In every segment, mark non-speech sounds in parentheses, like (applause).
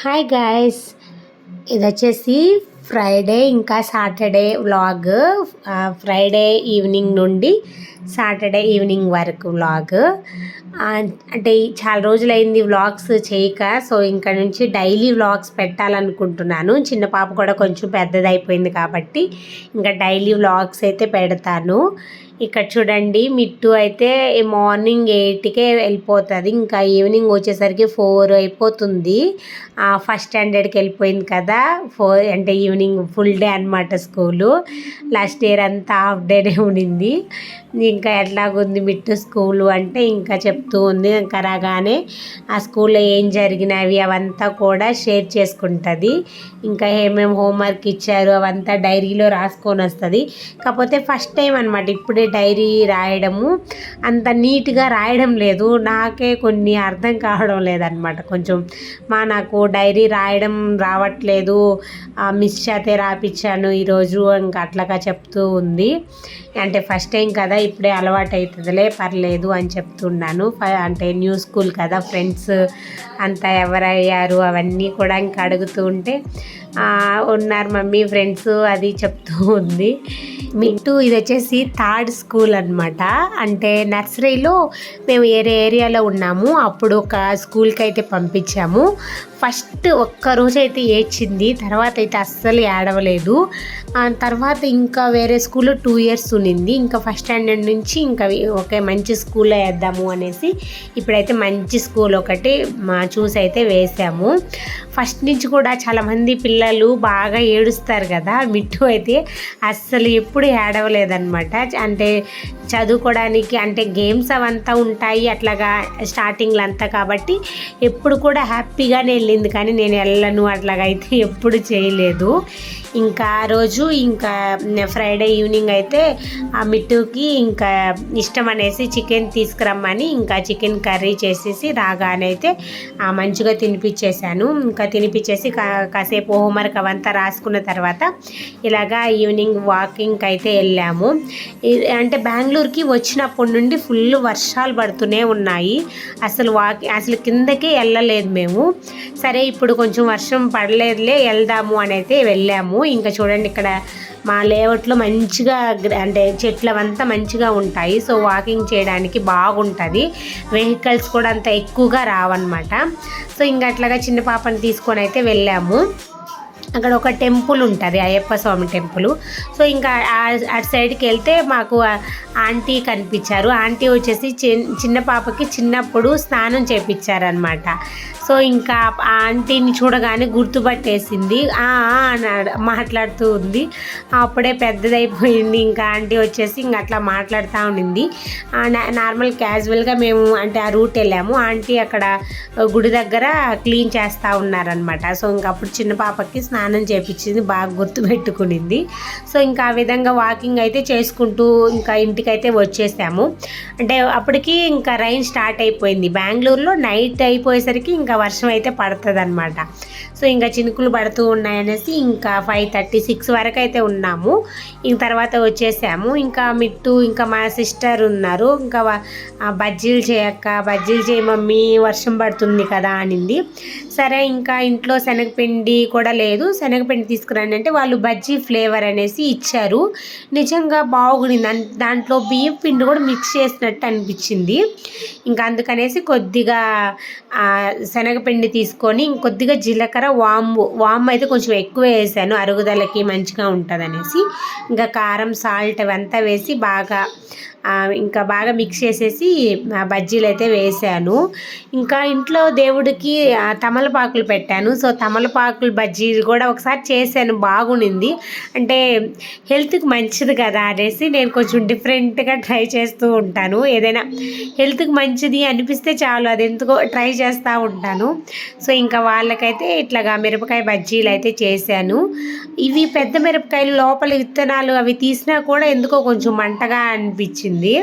Hi guys ఇది వచ్చేసి Friday ఇంకా సాటర్డే వ్లాగ్ ఫ్రైడే ఈవినింగ్ నుండి సాటర్డే ఈవినింగ్ వరకు వ్లాగ్ అంటే చాలా రోజులైంది వ్లాగ్స్ చేయక సో ఇంకా నుంచి డైలీ వ్లాగ్స్ పెట్టాలనుకుంటున్నాను. చిన్న పాప కూడా కొంచెం పెద్దదైపోయింది కాబట్టి ఇంకా డైలీ వ్లాగ్స్ అయితే పెడతాను. ఇక్కడ చూడండి మిట్టు అయితే మార్నింగ్ ఎయిట్కే వెళ్ళిపోతుంది. ఇంకా ఈవినింగ్ వచ్చేసరికి ఫోర్ అయిపోతుంది. ఫస్ట్ స్టాండర్డ్కి వెళ్ళిపోయింది కదా. ఫోర్ అంటే ఈవినింగ్ ఫుల్ డే అనమాట స్కూలు. లాస్ట్ ఇయర్ అంతా హాఫ్ డేనే ఉండింది. ఇంకా ఎట్లాగుంది మిట్టు స్కూలు అంటే ఇంకా చెప్తూ ఉంది. ఇంకా రాగానే ఆ స్కూల్లో ఏం జరిగినవి అవంతా కూడా షేర్ చేసుకుంటుంది. ఇంకా ఏమేమి హోంవర్క్ ఇచ్చారు అవంతా డైరీలో రాసుకొని వస్తుంది. కాకపోతే ఫస్ట్ టైం అనమాట ఇప్పుడే డైరీ రాయడము. అంత నీట్గా రాయడం లేదు. నాకే కొన్ని అర్థం కావడం లేదనమాట కొంచెం మా నాకు డైరీ రాయడం రావట్లేదు. మిస్ చేతే రాపిచ్చాను ఈరోజు ఇంకా అట్లాగా చెప్తూ ఉంది. అంటే ఫస్ట్ టైం కదా ఇప్పుడే అలవాటు అవుతుందిలే పర్లేదు అని చెప్తున్నాను. అంటే న్యూ స్కూల్ కదా ఫ్రెండ్స్ అంతా ఎవరయ్యారు అవన్నీ కూడా ఇంకా అడుగుతూ ఉంటే ఉన్నారు మమ్మీ ఫ్రెండ్స్ అది చెప్తూ ఉంది. మిట్టు ఇది వచ్చేసి థర్డ్ స్కూల్ అనమాట అంటే నర్సరీలో మేము ఏరే ఏరియాలో ఉన్నాము. అప్పుడు ఒక స్కూల్కి అయితే పంపించాము. ఫస్ట్ ఒక్క రోజు అయితే ఏడ్చింది. తర్వాత అయితే అస్సలు ఏడవలేదు. తర్వాత ఇంకా వేరే స్కూల్లో టూ ఇయర్స్ ఉన్నింది. ఇంకా ఫస్ట్ స్టాండర్డ్ నుంచి ఇంకా ఒకే మంచి స్కూల్లో వేద్దాము అనేసి ఇప్పుడైతే మంచి స్కూల్ ఒకటి మా చూసి అయితే వేసాము. ఫస్ట్ నుంచి కూడా చాలామంది పిల్ల పిల్లలు బాగా ఏడుస్తారు కదా మిట్టు అయితే అస్సలు ఎప్పుడు ఏడవలేదన్నమాట. అంటే చదువుకోవడానికి అంటే గేమ్స్ అవంతా ఉంటాయి అట్లాగా స్టార్టింగ్లో అంతా కాబట్టి ఎప్పుడు కూడా హ్యాపీగానే వెళ్ళింది కానీ నేను వెళ్ళను అట్లాగైతే ఎప్పుడు చేయలేదు. ఇంకా ఆ రోజు ఇంకా ఫ్రైడే ఈవినింగ్ అయితే ఆ మిట్టుకి ఇంకా ఇష్టం అనేసి చికెన్ తీసుకురమ్మని ఇంకా చికెన్ కర్రీ చేసేసి రాగానే అయితే మంచిగా తినిపించేశాను ఇంకా తినిపించేసి కాసేపు హోంవర్క్ అవంతా రాసుకున్న తర్వాత ఇలాగా ఈవినింగ్ వాకింగ్కి అయితే వెళ్ళాము. అంటే బెంగళూరుకి వచ్చినప్పటి నుండి ఫుల్ వర్షాలు పడుతూనే ఉన్నాయి. అసలు వాకి అసలు కిందకే వెళ్ళలేదు మేము. సరే ఇప్పుడు కొంచెం వర్షం పడలేదులే వెళ్దాము అని అయితే వెళ్ళాము. ఇంకా చూడండి ఇక్కడ మా లేఅవుట్లో మంచిగా అంటే చెట్లవంతా మంచిగా ఉంటాయి. సో వాకింగ్ చేయడానికి బాగుంటుంది. వెహికల్స్ కూడా అంత ఎక్కువగా రావన్నమాట. సో ఇంకా అట్లాగా చిన్న పాపని తీసుకొని అయితే వెళ్ళాము. అక్కడ ఒక టెంపుల్ ఉంటుంది అయ్యప్ప స్వామి టెంపుల్. సో ఇంకా అటు సైడ్కి వెళ్తే మాకు ఆంటీ కనిపించారు. ఆంటీ వచ్చేసి చిన్న పాపకి చిన్నప్పుడు స్నానం చేయించారనమాట సో ఇంకా ఆ ఆంటీని చూడగానే గుర్తుపట్టేసింది. అని మాట్లాడుతూ ఉంది. అప్పుడే పెద్దదైపోయింది. ఇంకా ఆంటీ వచ్చేసి ఇంకా అట్లా మాట్లాడుతూ ఉండింది. నార్మల్ క్యాజువల్గా మేము అంటే ఆ రూట్ వెళ్ళాము. ఆంటీ అక్కడ గుడి దగ్గర క్లీన్ చేస్తూ ఉన్నారనమాట సో ఇంక అప్పుడు చిన్న పాపకి స్నానం చేపించింది బాగా గుర్తుపెట్టుకునింది. సో ఇంకా ఆ విధంగా వాకింగ్ అయితే చేసుకుంటూ ఇంకా ఇంటికైతే వచ్చేసాము. అంటే అప్పటికి ఇంకా రైన్ స్టార్ట్ అయిపోయింది. బెంగళూరులో నైట్ అయిపోయేసరికి ఇంకా ఇంకా వర్షం అయితే పడుతుంది అనమాట సో ఇంకా చినుకులు పడుతూ ఉన్నాయనేసి ఇంకా ఫైవ్ థర్టీ సిక్స్ వరకు అయితే ఉన్నాము. ఇంక తర్వాత వచ్చేసాము. ఇంకా మిట్టు ఇంకా మా సిస్టర్ ఉన్నారు. ఇంకా బజ్జీలు చేయక్క బజ్జీలు చేయ మమ్మీ వర్షం పడుతుంది కదా అనింది. సరే ఇంకా ఇంట్లో శనగపిండి కూడా లేదు. శనగపిండి తీసుకురండి అంటే వాళ్ళు బజ్జీ ఫ్లేవర్ అనేసి ఇచ్చారు. నిజంగా బాగుండింది దాంట్లో బియ్యం పిండి కూడా మిక్స్ చేసినట్టు అనిపించింది. ఇంకా అందుకనేసి కొద్దిగా శనగపిండి తీసుకొని ఇంకొద్దిగా జీలకర్ర వాము వాము అయితే కొంచెం ఎక్కువ వేసాను. అరుగుదలకి మంచిగా ఉంటుంది అనేసి ఇంకా కారం సాల్ట్ అవంతా వేసి బాగా ఇంకా బాగా మిక్స్ చేసేసి బజ్జీలు అయితే వేసాను. ఇంకా ఇంట్లో దేవుడికి తమలపాకులు పెట్టాను. సో తమలపాకులు బజ్జీలు కూడా ఒకసారి చేశాను. బాగుండింది. అంటే హెల్త్కి మంచిది కదా అనేసి నేను కొంచెం డిఫరెంట్గా ట్రై చేస్తూ ఉంటాను. ఏదైనా హెల్త్కి మంచిది అనిపిస్తే చాలు. అది ఎందుకో ట్రై చేస్తూ ఉంటాను. సో ఇంకా వాళ్ళకైతే ఇట్లాగా మిరపకాయ బజ్జీలు అయితే చేశాను. ఇవి పెద్ద మిరపకాయలు లోపల విత్తనాలు అవి తీసినా కూడా ఎందుకో కొంచెం మంటగా అనిపించింది.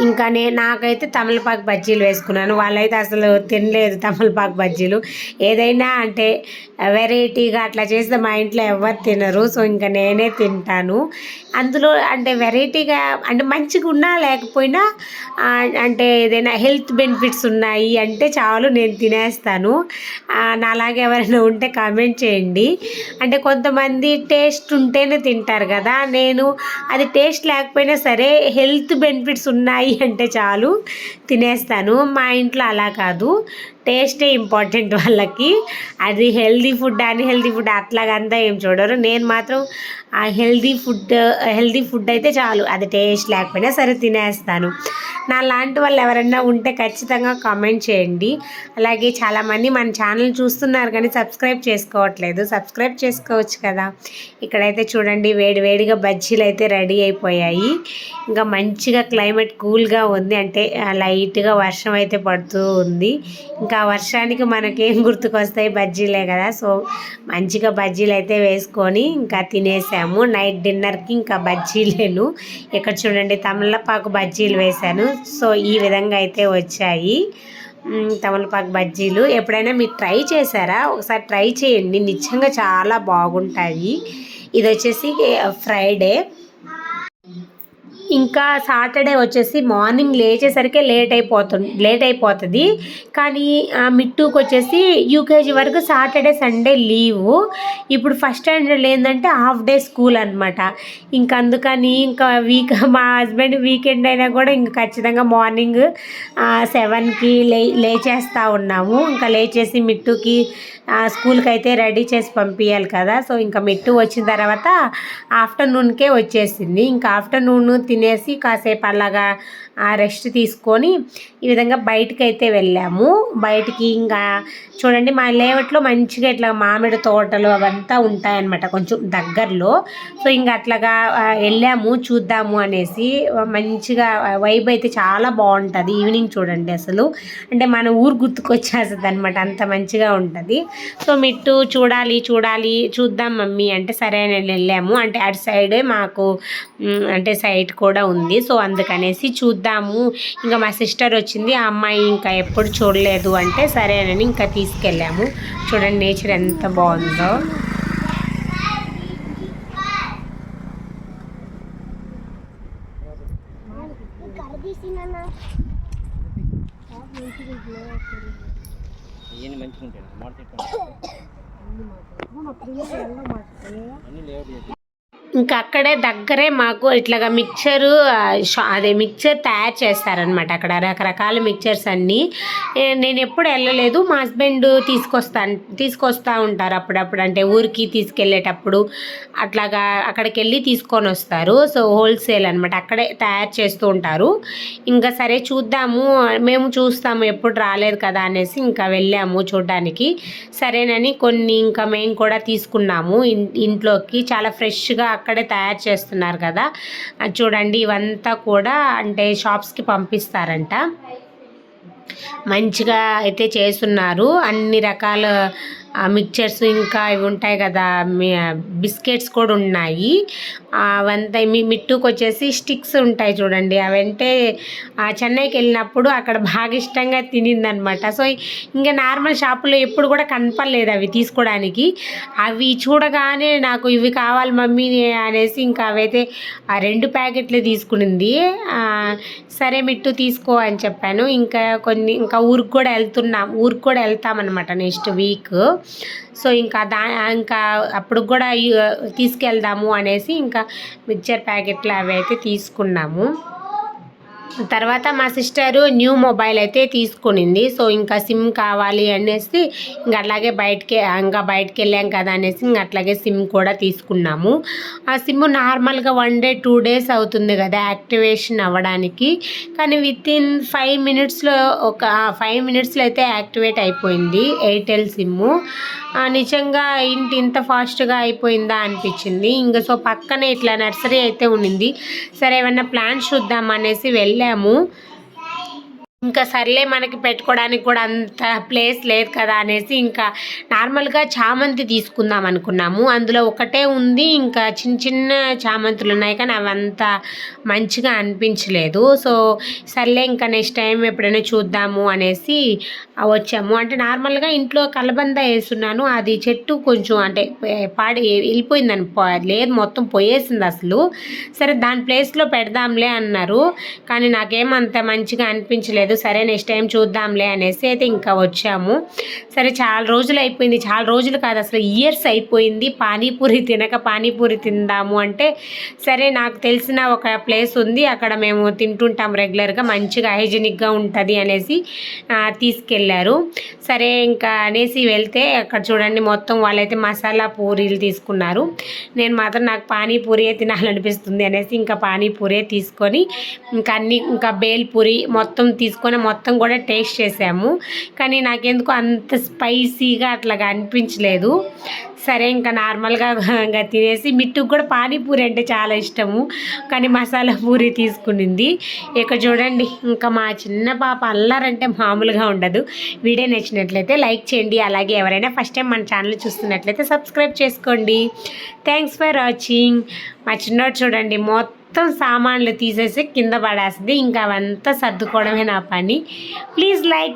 ఇంకా నేను నాకైతే తమలపాకు బజ్జీలు వేసుకున్నాను. వాళ్ళైతే అసలు తినలేదు తమలపాకు బజ్జీలు. ఏదైనా అంటే వెరైటీగా అట్లా చేస్తే మా ఇంట్లో ఎవరు తినరు. సో ఇంకా నేనే తింటాను. అందులో అంటే వెరైటీగా అంటే మంచిగా ఉన్నా లేకపోయినా అంటే ఏదైనా హెల్త్ బెనిఫిట్స్ ఉన్నాయి అంటే చాలు నేను తినేస్తాను. నాలాగే ఎవరైనా ఉంటే కామెంట్ చేయండి. అంటే కొంతమంది టేస్ట్ ఉంటేనే తింటారు కదా. నేను అది టేస్ట్ లేకపోయినా సరే హెల్త్ బెనిఫిట్స్ ఉన్నాయి అంటే చాలు. తినేస్తాను. మా ఇంట్లో అలా కాదు. టేస్టే ఇంపార్టెంట్ వాళ్ళకి. అది హెల్దీ ఫుడ్ అని హెల్దీ ఫుడ్ అట్లాగంతా ఏం చూడరు. నేను మాత్రం ఆ హెల్దీ ఫుడ్ హెల్దీ ఫుడ్ అయితే చాలు. అది టేస్ట్ లేకపోయినా సరే తినేస్తాను. నా లాంటి వాళ్ళు ఎవరైనా ఉంటే ఖచ్చితంగా కామెంట్ చేయండి. అలాగే చాలామంది మన ఛానల్ చూస్తున్నారు కానీ సబ్స్క్రైబ్ చేసుకోవట్లేదు. సబ్స్క్రైబ్ చేసుకోవచ్చు కదా. ఇక్కడైతే చూడండి వేడి వేడిగా బజ్జీలు అయితే రెడీ అయిపోయాయి. ఇంకా మంచిగా క్లైమేట్ కూల్గా ఉంది అంటే లైట్గా వర్షం అయితే పడుతూ ఉంది. ఇంకా వర్షానికి మనకేం గుర్తుకొస్తాయి బజ్జీలే కదా. సో మంచిగా బజ్జీలు అయితే వేసుకొని ఇంకా తినేసాము. నైట్ డిన్నర్కి ఇంకా బజ్జీలేను. ఇక్కడ చూడండి తమలపాకు బజ్జీలు వేశాను. సో ఈ విధంగా అయితే వచ్చాయి. తమలపాకు బజ్జీలు. ఎప్పుడైనా మీరు ట్రై చేశారా? ఒకసారి ట్రై చేయండి. నిజంగా చాలా బాగుంటాయి. ఇది వచ్చేసి ఫ్రైడే. ఇంకా సాటర్డే వచ్చేసి మార్నింగ్ లేచేసరికి లేట్ అయిపోతుంది లేట్ అయిపోతుంది. కానీ ఆ, మిట్టూకి వచ్చేసి యూకేజీ వరకు సాటర్డే సండే లీవు. ఇప్పుడు ఫస్ట్ స్టాండర్డ్ ఏంటంటే హాఫ్ డే స్కూల్ అనమాట ఇంకా అందుకని ఇంకా వీక్ (laughs) మా హస్బెండ్ వీకెండ్ అయినా కూడా ఇంకా ఖచ్చితంగా మార్నింగ్ సెవెన్కి లే లేచేస్తూ ఉన్నాము. ఇంకా లేచేసి మిట్టుకి స్కూల్కి అయితే రెడీ చేసి పంపించాలి కదా. సో ఇంకా మిట్టు వచ్చిన తర్వాత ఆఫ్టర్నూన్కే వచ్చేసింది. ఇంకా ఆఫ్టర్నూన్ తినేసి కాసేపు అలాగా రెస్ట్ తీసుకొని ఈ విధంగా బయటికి అయితే వెళ్ళాము. బయటికి ఇంకా చూడండి మా లేవట్లో మంచిగా ఇట్లా మామిడి తోటలు అవంతా ఉంటాయన్నమాట కొంచెం దగ్గరలో. సో ఇంకా అట్లాగా వెళ్ళాము చూద్దాము అనేసి మంచిగా వైబ్ అయితే చాలా బాగుంటుంది. ఈవినింగ్ చూడండి అసలు. అంటే మన ఊరు గుర్తుకొచ్చేస్తుంది అనమాట అంత మంచిగా ఉంటుంది. సో మిట్టు చూడాలి చూడాలి చూద్దాం మమ్మీ అంటే సరే నేను వెళ్ళాము. అంటే అటు సైడే మాకు అంటే సైట్ కూడా ఉంది. సో అందుకనేసి చూద్దాము. ఇంకా మా సిస్టర్ వచ్చింది. ఆ అమ్మాయి ఇంకా ఎప్పుడు చూడలేదు అంటే సరేనని ఇంకా తీసుకెళ్ళాము. చూడండి నేచర్ ఎంత బాగుందో. మంచిగా ఉంటాయి మాట అన్నీ లేవు ఇంకా అక్కడే దగ్గరే మాకు ఇట్లాగా మిక్చరు షా- అదే మిక్చర్ తయారు చేస్తారనమాట అక్కడ రకరకాల మిక్చర్స్ అన్నీ. నేను ఎప్పుడు వెళ్ళలేదు. మా హస్బెండ్ తీసుకొస్తా తీసుకొస్తా ఉంటారు అప్పుడప్పుడు. అంటే ఊరికి తీసుకెళ్ళేటప్పుడు అట్లాగా అక్కడికి వెళ్ళి తీసుకొని వస్తారు. సో హోల్సేల్ అనమాట అక్కడే తయారు చేస్తూ ఉంటారు. ఇంకా సరే చూద్దాము. మేము చూస్తాము. ఎప్పుడు రాలేదు కదా అనేసి ఇంకా వెళ్ళాము చూడడానికి. సరేనని కొన్ని ఇంకా మేము కూడా తీసుకున్నాము. ఇంట్లోకి. చాలా ఫ్రెష్గా అక్కడే తయారు చేస్తున్నారు కదా. అది చూడండి ఇవంతా కూడా అంటే షాప్స్కి పంపిస్తారంట. మంచిగా అయితే చేస్తున్నారు. అన్ని రకాల మిక్చర్స్ ఇంకా ఇవి ఉంటాయి కదా బిస్కెట్స్ కూడా ఉన్నాయి. అవంతా మీ మిట్టుకు వచ్చేసి స్టిక్స్ ఉంటాయి చూడండి. అవంటే ఆ, చెన్నైకి వెళ్ళినప్పుడు అక్కడ బాగా ఇష్టంగా తినిందనమాట సో ఇంకా నార్మల్ షాపులో ఎప్పుడు కూడా కనపడలేదు అవి తీసుకోవడానికి. అవి చూడగానే నాకు ఇవి కావాలి మమ్మీ అనేసి ఇంకా అవైతే ఆ రెండు ప్యాకెట్లు తీసుకునింది. సరే మిట్టు తీసుకో అని చెప్పాను. ఇంకా కొన్ని ఇంకా ఊరికి కూడా వెళ్తున్నాం ఊరికి కూడా వెళ్తామన్నమాట నెక్స్ట్ వీక్. సో ఇంకా దా ఇంకా అప్పుడు కూడా తీసుకెళ్దాము అనేసి ఇంకా మిక్చర్ ప్యాకెట్లు అవి అయితే తీసుకున్నాము. తర్వాత మా సిస్టరు న్యూ మొబైల్ అయితే తీసుకునింది. సో ఇంకా సిమ్ కావాలి అనేసి ఇంకా అట్లాగే బయటకి ఇంకా బయటకు వెళ్ళాం కదా అనేసి ఇంకా అట్లాగే సిమ్ కూడా తీసుకున్నాము. ఆ సిమ్ నార్మల్గా వన్ డే టూ డేస్ అవుతుంది కదా యాక్టివేషన్ అవ్వడానికి. కానీ విత్ ఇన్ ఫైవ్ మినిట్స్లో ఒక ఫైవ్ మినిట్స్లో అయితే యాక్టివేట్ అయిపోయింది ఎయిర్టెల్ సిమ్ము నిజంగా ఇంటి ఇంత ఫాస్ట్గా అయిపోయిందా అనిపించింది. ఇంకా సో పక్కనే ఇట్లా నర్సరీ అయితే ఉండింది సరే ఏమన్నా ప్లాంట్స్ చూద్దాం అనేసి వెళ్ళి. వెళ్ళాము ఇంకా సర్లే మనకి పెట్టుకోవడానికి కూడా అంత ప్లేస్ లేదు కదా అనేసి ఇంకా నార్మల్గా చామంతి తీసుకుందాం అనుకున్నాము. అందులో ఒకటే ఉంది. ఇంకా చిన్న చిన్న చామంతులు ఉన్నాయి కానీ అవి అంత మంచిగా అనిపించలేదు. సో సర్లే ఇంకా నెక్స్ట్ టైం ఎప్పుడైనా చూద్దాము అనేసి వచ్చాము. అంటే నార్మల్గా ఇంట్లో కలబంద వేస్తున్నాను. అది చెట్టు కొంచెం అంటే పాడి వెళ్ళిపోయిందని లేదు మొత్తం పోయేసింది అసలు. సరే దాని ప్లేస్లో పెడదాంలే అన్నారు. కానీ నాకేమంత మంచిగా అనిపించలేదు. సరే నెక్స్ట్ టైం చూద్దాంలే అనేసి అయితే ఇంకా వచ్చాము. సరే చాలా రోజులు అయిపోయింది. చాలా రోజులు కాదు అసలు ఇయర్స్ అయిపోయింది. పానీపూరి తినక పానీపూరి తిందాము అంటే సరే నాకు తెలిసిన ఒక ప్లేస్ ఉంది. అక్కడ మేము తింటుంటాం రెగ్యులర్గా మంచిగా హైజీనిక్గా ఉంటుంది అనేసి తీసుకెళ్ళారు సరే ఇంకా అనేసి వెళ్తే అక్కడ చూడండి మొత్తం వాళ్ళైతే మసాలా పూరీలు తీసుకున్నారు. నేను మాత్రం నాకు పానీపూరియే తినాలనిపిస్తుంది అనేసి ఇంకా పానీపూరే తీసుకొని ఇంకా అన్ని ఇంకా బేల్పూరి మొత్తం తీసుకొని మొత్తం కూడా టేస్ట్ చేసాము. కానీ నాకెందుకు అంత స్పైసీగా అట్లాగా అనిపించలేదు సరే ఇంకా నార్మల్గా (laughs) ఇంకా తినేసి మిట్టుకు కూడా పానీపూరి అంటే చాలా ఇష్టము. కానీ మసాలా పూరి తీసుకునింది. ఇక చూడండి ఇంకా మా చిన్న పాప అల్లారంటే మామూలుగా ఉండదు. వీడియో నచ్చినట్లయితే లైక్ చేయండి. అలాగే ఎవరైనా ఫస్ట్ టైం మన ఛానల్ చూస్తున్నట్లయితే సబ్స్క్రైబ్ చేసుకోండి. థ్యాంక్స్ ఫర్ వాచింగ్ మా చిన్నోడు చూడండి మొత్తం మొత్తం సామాన్లు తీసేసి కింద పడేస్తుంది. ఇంకా అవంతా సర్దుకోవడమే నా పని. Please like